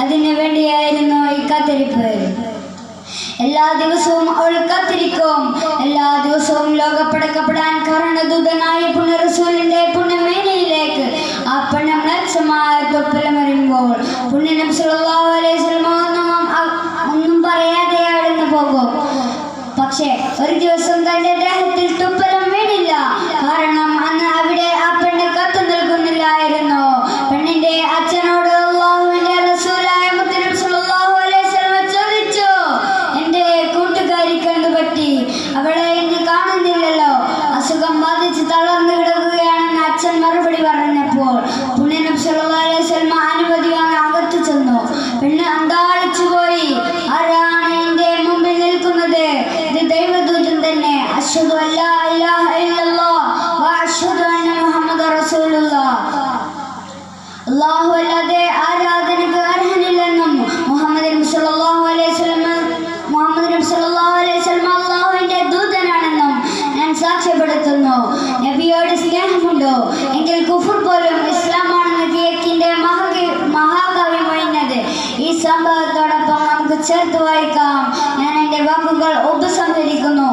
അതിനു വേണ്ടിയായിരുന്നു ഈ കാത്തിരിപ്പ്. എല്ലാ ദിവസവും അവൾ കാത്തിരിക്കും. എല്ലാ ദിവസവും ലോകപ്പടക്കപ്പെടാൻ കാരണദൂതനായ പുണ്യറസൂലിന്റെ പുണ്യമേനയിലേക്ക് ആ പെണ്ണം ലക്ഷമായ പുണ്യനം സല്ലല്ലാഹു അലൈഹി വസല്ലം ഒന്നും പറയാതെ പോകും. പക്ഷേ ഒരു ദിവസം തന്റെ ദേഹത്തിൽ തളർന്നു കിടക്കുകയാണെന്ന് അച്ഛൻ മറുപടി പറഞ്ഞപ്പോൾ പുണ്യനബി സല്ലല്ലാഹു അലൈഹി വസല്ലം അനുമതി അകത്തു ചെന്നു. പെണ്ണ് അന്താളിച്ചു പോയി. ആരാണ് മുമ്പിൽ നിൽക്കുന്നത്? ഇത് ദൈവദൂതൻ തന്നെ. അശ്വതു അന്ന റസൂലുള്ള. അല്ലാഹു അല്ലാതെ സ്നേഹമുണ്ടോ എങ്കിൽ കുഫർ പോലും ഇസ്ലാമാണെന്ന് കിഴക്കിന്റെ മഹാകവി മഹാകവി മൊഴിഞ്ഞത് ഈ സംഭവത്തോടൊപ്പം നമുക്ക് ചേർത്ത് വായിക്കാം ഞാൻ എൻ്റെ വാക്കുകൾ ഉപസംഹരിക്കുന്നു